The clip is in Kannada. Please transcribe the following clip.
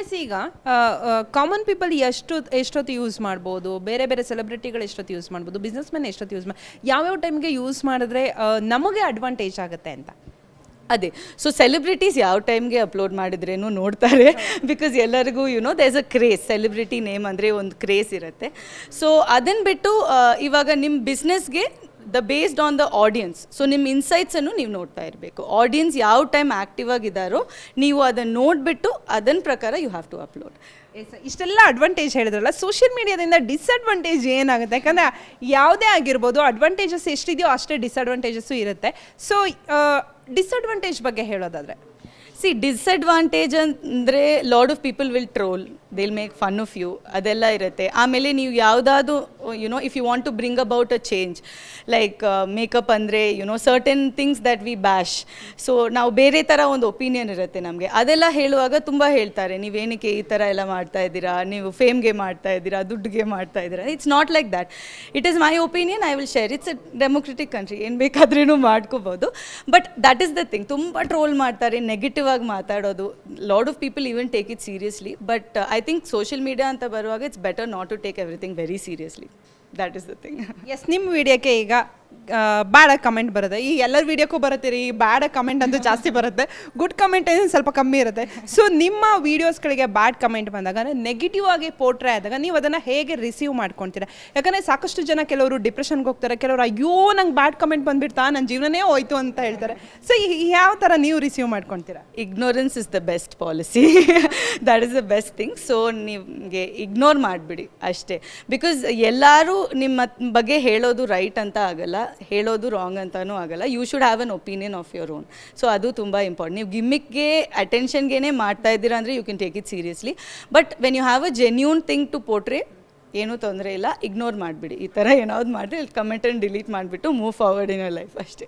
ಎಸ್ ಈಗ ಕಾಮನ್ ಪೀಪಲ್ ಎಷ್ಟು ಎಷ್ಟೊತ್ತು ಯೂಸ್ ಮಾಡ್ಬೋದು? ಬೇರೆ ಬೇರೆ ಸೆಲೆಬ್ರಿಟಿಗಳು ಎಷ್ಟೊತ್ತು ಯೂಸ್ ಮಾಡ್ಬೋದು? ಬಿಸ್ನೆಸ್ ಮ್ಯಾನ್ ಎಷ್ಟೊತ್ತು ಯೂಸ್ ಮಾಡಿ ಯಾವ್ಯಾವ ಟೈಮ್ಗೆ ಯೂಸ್ ಮಾಡಿದ್ರೆ ನಮಗೆ ಅಡ್ವಾಂಟೇಜ್ ಆಗುತ್ತೆ ಅಂತ? ಅದೇ. ಸೊ ಸೆಲೆಬ್ರಿಟೀಸ್ ಯಾವ ಟೈಮ್ಗೆ ಅಪ್ಲೋಡ್ ಮಾಡಿದ್ರೇನು ನೋಡ್ತಾರೆ. ಬಿಕಾಸ್ ಎಲ್ಲರಿಗೂ you know there's a craze celebrity name ಅಂದರೆ ಒಂದು ಕ್ರೇಸ್ ಇರುತ್ತೆ. ಸೊ ಅದನ್ನು ಬಿಟ್ಟು ಇವಾಗ ನಿಮ್ಮ ಬಿಸ್ನೆಸ್ಗೆ the based on the audience so ನಿಮ್ಮ ಇನ್ಸೈಟ್ಸನ್ನು ನೀವು ನೋಡ್ತಾ ಇರಬೇಕು. ಆಡಿಯನ್ಸ್ ಯಾವ ಟೈಮ್ ಆ್ಯಕ್ಟಿವ್ ಆಗಿದ್ದಾರೋ ನೀವು ಅದನ್ನು ನೋಡಿಬಿಟ್ಟು ಅದನ್ನ ಪ್ರಕಾರ ಯು ಹ್ಯಾವ್ ಟು ಅಪ್ಲೋಡ್ ಇಷ್ಟೆಲ್ಲ ಅಡ್ವಾಂಟೇಜ್ ಹೇಳಿದ್ರಲ್ಲ ಸೋಷಿಯಲ್ ಮೀಡಿಯಾದಿಂದ ಡಿಸ್ಅಡ್ವಾಂಟೇಜ್ ಏನಾಗುತ್ತೆ? ಯಾಕಂದರೆ ಯಾವುದೇ ಆಗಿರ್ಬೋದು ಅಡ್ವಾಂಟೇಜಸ್ ಎಷ್ಟಿದೆಯೋ ಅಷ್ಟೇ ಡಿಸ್ಅಡ್ವಾಂಟೇಜಸ್ಸು ಇರುತ್ತೆ. ಸೊ ಡಿಸ್ಅಡ್ವಾಂಟೇಜ್ ಬಗ್ಗೆ ಹೇಳೋದಾದರೆ. ಸಿ ಡಿಸ್ಅಡ್ವಾಂಟೇಜ್ ಅಂದರೆ lot of people will troll they'll make fun of you ಅದೆಲ್ಲ ಇರುತ್ತೆ. ಆಮೇಲೆ ನೀವು ಯಾವುದಾದ್ರು you know if you want to bring about a change like makeup ಅಂದರೆ you know certain things that we bash so ನಾವು ಬೇರೆ ಥರ ಒಂದು ಒಪಿನಿಯನ್ ಇರುತ್ತೆ ನಮಗೆ. ಅದೆಲ್ಲ ಹೇಳುವಾಗ ತುಂಬ ಹೇಳ್ತಾರೆ, ನೀವೇನಕ್ಕೆ ಈ ಥರ ಎಲ್ಲ ಮಾಡ್ತಾ ಇದ್ದೀರಾ? ನೀವು ಫೇಮ್ಗೆ ಮಾಡ್ತಾ ಇದ್ದೀರಾ? ದುಡ್ಡಿಗೆ ಮಾಡ್ತಾ ಇದ್ದೀರಾ? It's not like that it is my opinion I will share it's a democratic country ಏನು ಬೇಕಾದ್ರೂ ಮಾಡ್ಕೋಬೋದು. But that is the thing ತುಂಬ ಟ್ರೋಲ್ ಮಾಡ್ತಾರೆ ನೆಗೆಟಿವ್ ಆಗಿ ಮಾತಾಡೋದು. Lot of people even take it seriously but I think social media ಅಂತ ಬರುವಾಗ it's better not to take everything very seriously that is the thing is ನಿಮ್ಮ ವಿಡಿಯೋಕ್ಕೆ ಈಗ ಬ್ಯಾಡ ಕಮೆಂಟ್ ಬರುತ್ತೆ. ಈ ಎಲ್ಲರ ವಿಡಿಯೋಕ್ಕೂ ಬರುತ್ತೆ ರೀ, ಬ್ಯಾಡ ಕಮೆಂಟ್ ಅಂತೂ ಜಾಸ್ತಿ ಬರುತ್ತೆ. ಗುಡ್ ಕಮೆಂಟ್ ಏನು ಸ್ವಲ್ಪ ಕಮ್ಮಿ ಇರುತ್ತೆ. ಸೊ ನಿಮ್ಮ ವೀಡಿಯೋಸ್ಗಳಿಗೆ ಬ್ಯಾಡ್ ಕಮೆಂಟ್ ಬಂದಾಗ ನೆಗೆಟಿವ್ ಆಗಿ ಪೋಟ್ರೆ ಆದಾಗ ನೀವು ಅದನ್ನು ಹೇಗೆ ರಿಸೀವ್ ಮಾಡ್ಕೊತೀರಾ? ಯಾಕಂದರೆ ಸಾಕಷ್ಟು ಜನ ಕೆಲವರು ಡಿಪ್ರೆಷನ್ಗೆ ಹೋಗ್ತಾರೆ, ಕೆಲವರು ಅಯ್ಯೋ, ನಂಗೆ ಬ್ಯಾಡ್ ಕಮೆಂಟ್ ಬಂದ್ಬಿಡ್ತಾ ನನ್ನ ಜೀವನನೇ ಹೋಯ್ತು ಅಂತ ಹೇಳ್ತಾರೆ. ಸೊ ಯಾವ ಥರ ನೀವು receive ಮಾಡ್ಕೊತೀರಾ? Ignorance is the best policy that is the best thing so ನಿಮಗೆ ಇಗ್ನೋರ್ ಮಾಡಿಬಿಡಿ ಅಷ್ಟೇ. ಬಿಕಾಸ್ ಎಲ್ಲರೂ ನಿಮ್ಮ ಬಗ್ಗೆ ಹೇಳೋದು ರೈಟ್ ಅಂತ ಆಗಲ್ಲ. ಹೇಳೋದು ರಾಂಗ್ ಅಂತಲೂ ಆಗಲ್ಲ. You should have an opinion of your own so ಅದು ತುಂಬ ಇಂಪಾರ್ಟೆಂಟ್ ನೀವು ಗಿಮ್ಮಿಕ್ಗೆ ಅಟೆನ್ಷನ್ಗೇನೆ ಮಾಡ್ತಾ ಇದ್ದೀರಾ ಅಂದರೆ you can take it seriously but when you have a genuine thing to portray ಏನೂ ತೊಂದರೆ ಇಲ್ಲ. ಇಗ್ನೋರ್ ಮಾಡಿಬಿಡಿ. ಈ ಥರ ಏನಾದ್ರು ಮಾಡಿರಿ ಇಲ್ಲಿ ಕಮೆಂಟನ್ನು ಡಿಲೀಟ್ ಮಾಡಿಬಿಟ್ಟು ಮೂವ್ ಫಾರ್ವರ್ಡ್ ಇನ್ ಲೈಫ್ ಅಷ್ಟೇ.